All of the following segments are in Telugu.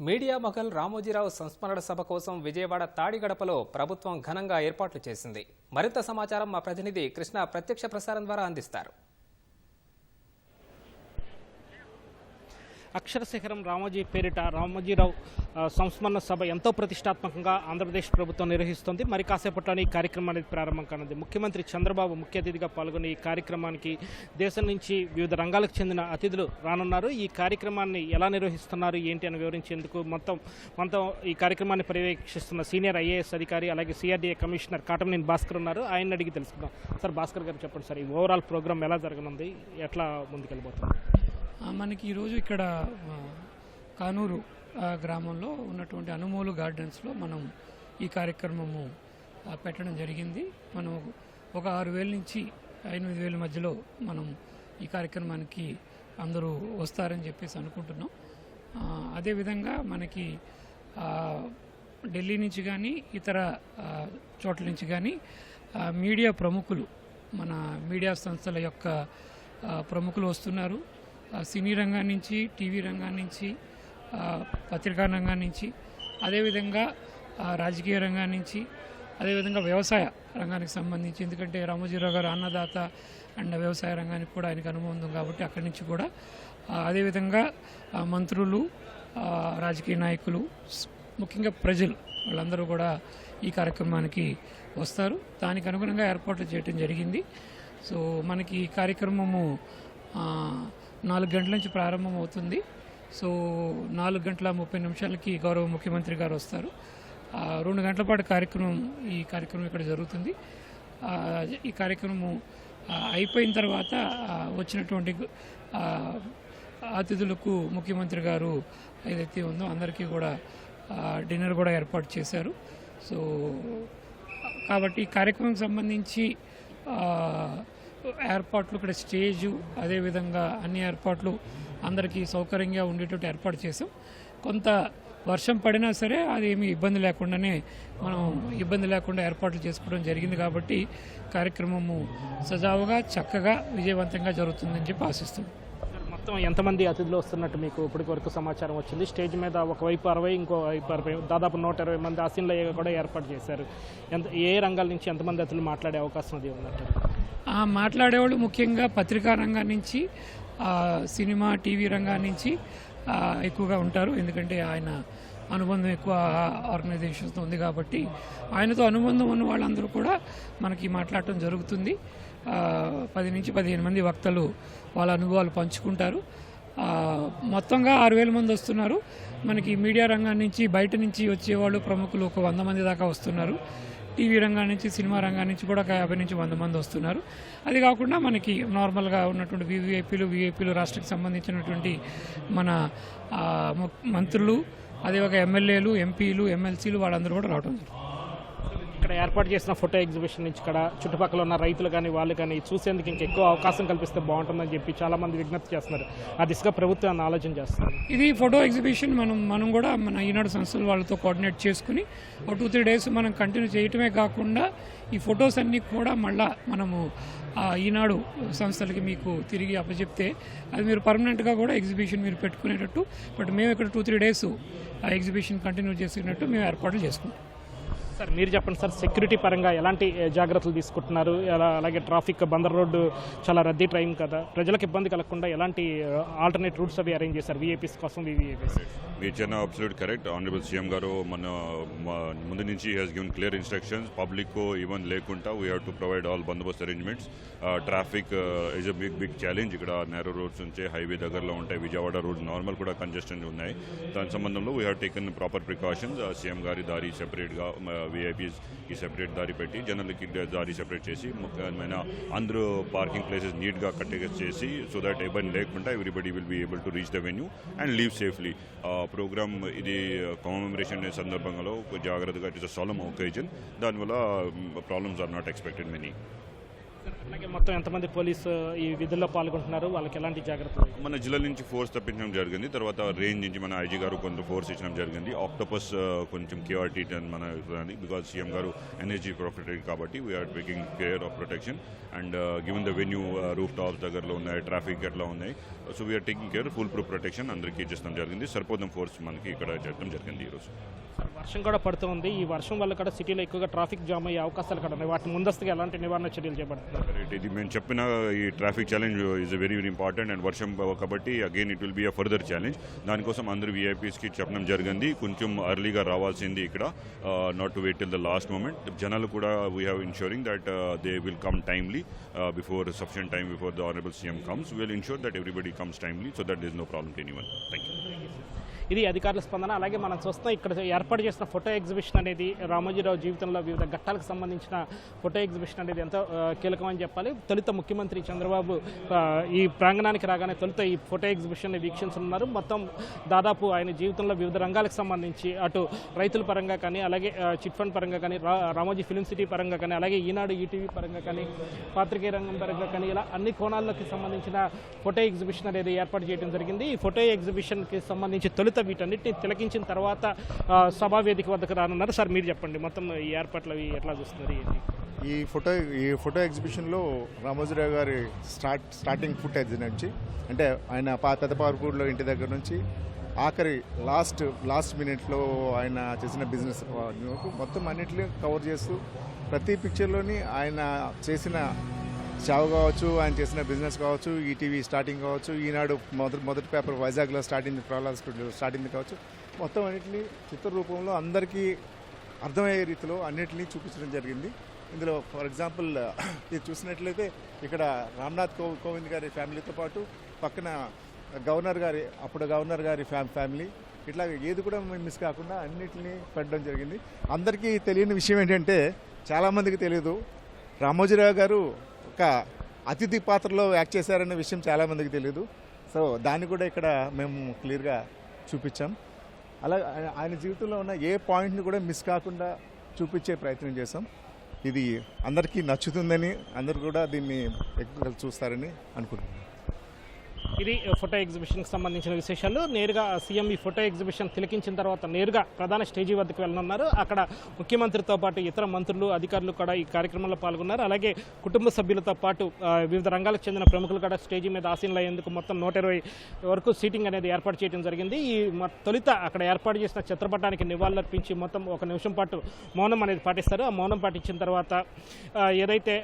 మీడియా మగల్ రామోజీరావు సంస్మరణ సభ కోసం విజయవాడ తాడిగడపలో ప్రభుత్వం ఘనంగా ఏర్పాట్లు చేసింది. మరింత సమాచారం మా ప్రతినిధి కృష్ణ ప్రత్యక్ష ప్రసారం ద్వారా అందిస్తారు. అక్షరశిఖరం రామోజీ పేరిట రామోజీరావు సంస్మరణ సభ ఎంతో ప్రతిష్టాత్మకంగా ఆంధ్రప్రదేశ్ ప్రభుత్వం నిర్వహిస్తుంది. మరి కాసేపట్లోనే ఈ కార్యక్రమం అనేది ప్రారంభం కానుంది. ముఖ్యమంత్రి చంద్రబాబు ముఖ్య అతిథిగా పాల్గొని ఈ కార్యక్రమానికి దేశం నుంచి వివిధ రంగాలకు చెందిన అతిథులు రానున్నారు. ఈ కార్యక్రమాన్ని ఎలా నిర్వహిస్తున్నారు? ఏంటి అని వివరించేందుకు మొత్తం మొత్తం ఈ కార్యక్రమాన్ని పర్యవేక్షిస్తున్న సీనియర్ ఐఏఎస్ అధికారి అలాగే సిఆర్డీఏ కమిషనర్ కాటమనేని భాస్కర్ ఉన్నారు. ఆయన అడిగి తెలుసుకుందాం. సార్ భాస్కర్ గారు చెప్పండి సార్ ఈ ఓవరాల్ ప్రోగ్రామ్ ఎలా జరగనుంది? ఎట్లా ముందుకెళ్ళిపోతుంది మనకి ఈరోజు ఇక్కడ కానూరు గ్రామంలో ఉన్నటువంటి అనుమోలు గార్డెన్స్లో మనం ఈ కార్యక్రమము పెట్టడం జరిగింది. మనం ఒక ఆరు వేల నుంచి ఎనిమిది వేల మధ్యలో మనం ఈ కార్యక్రమానికి అందరూ వస్తారని చెప్పేసి అనుకుంటున్నాం. అదేవిధంగా మనకి ఢిల్లీ నుంచి కానీ ఇతర చోట్ల నుంచి కానీ మీడియా ప్రముఖులు మన మీడియా సంస్థల యొక్క ప్రముఖులు వస్తున్నారు. సినీ రంగం నుంచి టీవీ రంగం నుంచి పత్రికా రంగం నుంచి అదేవిధంగా రాజకీయ రంగం నుంచి అదేవిధంగా వ్యవసాయ రంగానికి సంబంధించి ఎందుకంటే రామోజీరావు గారు అన్నదాత అండ్ వ్యవసాయ రంగానికి కూడా ఆయనకు అనుభవం ఉంది కాబట్టి అక్కడి నుంచి కూడా అదేవిధంగా మంత్రులు రాజకీయ నాయకులు ముఖ్యంగా ప్రజలు వాళ్ళందరూ కూడా ఈ కార్యక్రమానికి వస్తారు. దానికి అనుగుణంగా ఏర్పాట్లు చేయడం జరిగింది. సో మనకి ఈ కార్యక్రమము నాలుగు గంటల నుంచి ప్రారంభం అవుతుంది. సో నాలుగు గంటల ముప్పై నిమిషాలకి గౌరవ ముఖ్యమంత్రి గారు వస్తారు. రెండు గంటల పాటు కార్యక్రమం ఈ కార్యక్రమం ఇక్కడ జరుగుతుంది. ఈ కార్యక్రమం అయిపోయిన తర్వాత వచ్చినటువంటి అతిథులకు ముఖ్యమంత్రి గారు ఏదైతే ఉందో అందరికీ కూడా డిన్నర్ కూడా ఏర్పాటు చేశారు. సో కాబట్టి ఈ కార్యక్రమం సంబంధించి ఏర్పాట్లు ఇక్కడ స్టేజు అదేవిధంగా అన్ని ఏర్పాట్లు అందరికీ సౌకర్యంగా ఉండేటట్టు ఏర్పాటు చేసాం కొంత వర్షం పడినా సరే అది ఏమి ఇబ్బంది లేకుండానే మనం ఇబ్బంది లేకుండా ఏర్పాట్లు చేసుకోవడం జరిగింది కాబట్టి కార్యక్రమము సజావుగా చక్కగా విజయవంతంగా జరుగుతుందని చెప్పి ఆశిస్తున్నాం. మొత్తం ఎంతమంది అతిథులు వస్తున్నట్టు మీకు ఇప్పటికి వరకు సమాచారం వచ్చింది. స్టేజ్ మీద ఒకవైపు అరవై ఇంకో వైపు అరవై దాదాపు నూట ఇరవై మంది ఆసీన్లు కూడా ఏర్పాటు చేశారు. ఎంత ఏ రంగాల నుంచి ఎంతమంది అతిథులు మాట్లాడే అవకాశం అది ఉన్నట్టు మాట్లాడేవాళ్ళు ముఖ్యంగా పత్రికా రంగం నుంచి సినిమా టీవీ రంగం నుంచి ఎక్కువగా ఉంటారు. ఎందుకంటే ఆయన అనుబంధం ఎక్కువ ఆర్గనైజేషన్స్తో ఉంది కాబట్టి ఆయనతో అనుబంధం ఉన్న వాళ్ళందరూ కూడా మనకి మాట్లాడటం జరుగుతుంది. పది నుంచి పదిహేను మంది వక్తలు వాళ్ళ అనుభవాలు పంచుకుంటారు. మొత్తంగా ఆరు వేల మంది వస్తున్నారు. మనకి మీడియా రంగం నుంచి బయట నుంచి వచ్చేవాళ్ళు ప్రముఖులు ఒక వంద మంది దాకా వస్తున్నారు. టీవీ రంగం నుంచి సినిమా రంగం నుంచి కూడా ఒక యాభై నుంచి వంద మంది వస్తున్నారు. అది కాకుండా మనకి నార్మల్గా ఉన్నటువంటి వివిఐపీలు విఐపీలు రాష్ట్రానికి సంబంధించినటువంటి మన ము- మంత్రులు అదే ఒక ఎమ్మెల్యేలు ఎంపీలు ఎమ్మెల్సీలు వాళ్ళందరూ కూడా రావడం జరుగుతుంది. ఇక్కడ ఏర్పాటు చేసిన ఫోటో ఎగ్జిబిషన్ నుంచి ఇక్కడ చుట్టుపక్కల ఉన్న రైతులు కానీ వాళ్ళు కానీ చూసేందుకు ఇంకా ఎక్కువ అవకాశం కల్పిస్తే బాగుంటుందని చెప్పి చాలా మంది విజ్ఞప్తి చేస్తున్నారు. ఆ దిశగా ప్రభుత్వాన్ని ఆలోచన చేస్తున్నారు. ఇది ఫోటో ఎగ్జిబిషన్ మనం మనం కూడా మన ఈనాడు సంస్థల వాళ్ళతో కోఆర్డినేట్ చేసుకుని ఒక టూ త్రీ డేస్ మనం కంటిన్యూ చేయటమే కాకుండా ఈ ఫొటోస్ అన్నీ కూడా మళ్ళా మనము ఈనాడు సంస్థలకి మీకు తిరిగి అప్పచెప్తే అది మీరు పర్మనెంట్గా కూడా ఎగ్జిబిషన్ మీరు పెట్టుకునేటట్టు బట్ మేము ఇక్కడ టూ త్రీ డేస్ ఆ ఎగ్జిబిషన్ కంటిన్యూ చేసినట్టు మేము ఏర్పాట్లు చేసుకుంటాం. సార్ మీరు చెప్పండి సార్ సెక్యూరిటీ పరంగా ఎలాంటి జాగ్రత్తలు తీసుకుంటున్నారు? అలాగే ట్రాఫిక్ బందర్ రోడ్డు చాలా రద్దీ టైం కదా. ప్రజలకు ఇబ్బంది కలగకుండా ఎలాంటి ఆల్టర్నేట్ రూట్స్ అవి అరేంజ్ చేశారు? వీఐపీస్ కోసం వివిఐపీస్ మీరు చిన్న అబ్సల్యూట్ కరెక్ట్ ఆనరబుల్ సీఎం గారు మన ముందు నుంచి has given clear instructions public even లేకుండా we have to provide all Bandobast arrangements traffic is a big big challenge ఇక్కడ నేరో రోడ్స్ నుంచి హైవే దగ్గరలో ఉంటాయి. విజయవాడ రోడ్ నార్మల్ కూడా కంజెస్టెంట్ ఉన్నాయి. దాని సంబంధంలో we have taken proper precautions CM గారి దారి సెపరేట్గా వీఐపీస్ సెపరేట్ దారి పెట్టి జనరల్కి దారి సెపరేట్ చేసి ముఖ్యమైన అందరూ పార్కింగ్ ప్లేసెస్ నీట్గా కట్టెగా చేసి సో దట్ ఇబ్బంది లేకుండా everybody will be able to reach the venue and leave safely programme ఇది కమెమరేషన్ సందర్భంలో జాగ్రత్తగా ఇట్స్ అ సాలం ఒకేజన్ దానివల్ల problems are not expected many అలాగే మొత్తం ఎంతమంది పోలీసు ఈ విధుల్లో పాల్గొంటున్నారు? వాళ్ళకి ఎలాంటి జాగ్రత్తలు? మన జిల్లా నుంచి ఫోర్స్ తప్పించడం జరిగింది. తర్వాత రేంజ్ నుంచి మన ఐజీ గారు కొంత ఫోర్స్ ఇచ్చడం జరిగింది. ఆక్టోపస్ కొంచెం కేఆర్టీ మన బికాజ్ సీఎం గారు ఎనర్జీ ప్రొటెక్టెడ్ కాబట్టి we are taking care of protection and given the venue roof tops దగ్గరలో ఉన్నాయి ట్రాఫిక్ ఎట్లా ఉన్నాయి so we are taking care full proof protection అందరికీ ఇచ్చేస్తాం జరిగింది. సరిపోదాం ఫోర్స్ మనకి ఇక్కడ చేయడం జరిగింది ఈరోజు వర్షం కూడా పడుతుంది ఈ వర్షం వల్ల కూడా సిటీలో ఎక్కువగా ట్రాఫిక్ జామ్ అయ్యే అవకాశాలు కూడా ఉన్నాయి. వాటి ముందస్తుగా ఎలాంటి నివారణ చర్యలు చేపడుతున్నారు? Correct. ఇది మేము చెప్పిన ఈ traffic challenge is very very important and వర్షం కాబట్టి again it will be a further challenge దానికోసం అందరు వీఐపీస్కి చెప్పడం జరిగింది. కొంచెం అర్లీగా రావాల్సింది ఇక్కడ. Not to wait till the last moment జనాలు కూడా we have ensuring that they will come timely before sufficient time before the honourable CM comes will ensure that everybody comes timely so that is no problem to any one thank you ఇది అధికారుల స్పందన. అలాగే మనం చూస్తాం ఇక్కడ ఏర్పాటు చేసిన ఫోటో ఎగ్జిబిషన్ అనేది రామోజీరావు జీవితంలో వివిధ ఘట్టాలకు సంబంధించిన ఫోటో ఎగ్జిబిషన్ అనేది ఎంతో ఆ, కీలకమని చెప్పాలి. తొలుత ముఖ్యమంత్రి చంద్రబాబు ఈ ప్రాంగణానికి రాగానే తొలుత ఈ ఫోటో ఎగ్జిబిషన్ని వీక్షించనున్నారు. మొత్తం దాదాపు ఆయన జీవితంలో వివిధ రంగాలకు సంబంధించి అటు రైతుల పరంగా కానీ అలాగే చిట్ ఫండ్ పరంగా కానీ రా రామోజీ ఫిలిం సిటీ పరంగా కానీ అలాగే ఈనాడు ఈటీవీ పరంగా కానీ పాత్రికేయ రంగం పరంగా కానీ ఇలా అన్ని కోణాల్లోకి సంబంధించిన ఫోటో ఎగ్జిబిషన్ అనేది ఏర్పాటు చేయడం జరిగింది. ఈ ఫోటో ఎగ్జిబిషన్కి సంబంధించి తొలుత వీటన్నిటిని తిలకించిన తర్వాత సభా వేదిక వద్దకు రానున్నారు. సార్ మీరు చెప్పండి మొత్తం ఈ ఏర్పాట్లు అవి ఎట్లా చూస్తున్నారు? ఏంటి ఈ ఫోటో ఈ ఫోటో ఎగ్జిబిషన్లో రామోజీరావు గారి స్టార్ట్ స్టార్టింగ్ ఫుటేజ్ నుంచి అంటే ఆయన పా పెద్దపార్కూరులో ఇంటి దగ్గర నుంచి ఆఖరి లాస్ట్ లాస్ట్ మినిట్లో ఆయన చేసిన బిజినెస్ మొత్తం అన్నింటినీ కవర్ చేస్తూ ప్రతి పిక్చర్లోని ఆయన చేసిన సేవ కావచ్చు ఆయన చేసిన బిజినెస్ కావచ్చు ఈటీవీ స్టార్టింగ్ కావచ్చు ఈనాడు మొదటి మొదటి పేపర్ వైజాగ్లో స్టార్టింగ్ ప్రహ్లాద్ స్టూడియో స్టార్టింగ్ కావచ్చు మొత్తం అన్నింటినీ చిత్ర రూపంలో అందరికీ అర్థమయ్యే రీతిలో అన్నింటినీ చూపించడం జరిగింది. ఇందులో ఫర్ ఎగ్జాంపుల్ ఇది చూసినట్లయితే ఇక్కడ రామ్నాథ్ కో కోవింద్ గారి ఫ్యామిలీతో పాటు పక్కన గవర్నర్ గారి అప్పుడు గవర్నర్ గారి ఫ్యా ఫ్యామిలీ ఇట్లా ఏది కూడా మిస్ కాకుండా అన్నిటిని పెట్టడం జరిగింది. అందరికీ తెలియని విషయం ఏంటంటే చాలామందికి తెలియదు రామోజీరావు గారు ఒక అతిథి పాత్రలో యాక్ట్ చేశారనే విషయం చాలామందికి తెలియదు సో దాన్ని కూడా ఇక్కడ మేము క్లియర్గా చూపించాం. అలా ఆయన- ఆయన జీవితంలో ఉన్న ఏ పాయింట్ని కూడా మిస్ కాకుండా చూపించే ప్రయత్నం చేసాం ఇది అందరికీ నచ్చుతుందని అందరు కూడా దీన్ని ఎక్కువ చూస్తారని అనుకుంటున్నాను. ఇది ఫోటో ఎగ్జిబిషన్కి సంబంధించిన విశేషాలు. నేరుగా సీఎం ఈ ఫోటో ఎగ్జిబిషన్ తిలకించిన తర్వాత నేరుగా ప్రధాన స్టేజీ వద్దకు వెళ్ళనున్నారు. అక్కడ ముఖ్యమంత్రితో పాటు ఇతర మంత్రులు అధికారులు కూడా ఈ కార్యక్రమంలో పాల్గొన్నారు. అలాగే కుటుంబ సభ్యులతో పాటు వివిధ రంగాలకు చెందిన ప్రముఖులు కూడా స్టేజీ మీద ఆసీనులయ్యేందుకు మొత్తం నూట ఇరవై వరకు సీటింగ్ అనేది ఏర్పాటు చేయడం జరిగింది. ఈ తొలుత అక్కడ ఏర్పాటు చేసిన చిత్రపటానికి నివాళులర్పించి మొత్తం ఒక నిమిషం పాటు మౌనం అనేది పాటిస్తారు. ఆ మౌనం పాటించిన తర్వాత ఏదైతే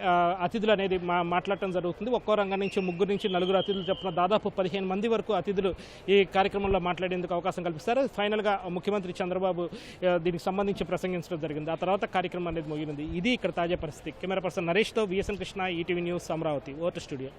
అతిథులు అనేది మా మాట్లాడటం జరుగుతుంది. ఒక్కో రంగం నుంచి ముగ్గురు నుంచి నలుగురు అతిథులు చెప్పిన దాదాపు పదిహేను మంది వరకు అతిథులు ఈ కార్యక్రమంలో మాట్లాడేందుకు అవకాశం కల్పిస్తారు. ఫైనల్గా ముఖ్యమంత్రి చంద్రబాబు దీనికి సంబంధించి ప్రసంగించడం జరిగింది. ఆ తర్వాత కార్యక్రమం అనేది ముగిలింది ఇది ఇక్కడ తాజా పరిస్థితి. కెమెరా పర్సన్ నరేష్తో VSN Krishna ETV news Amaravati. Voter studio.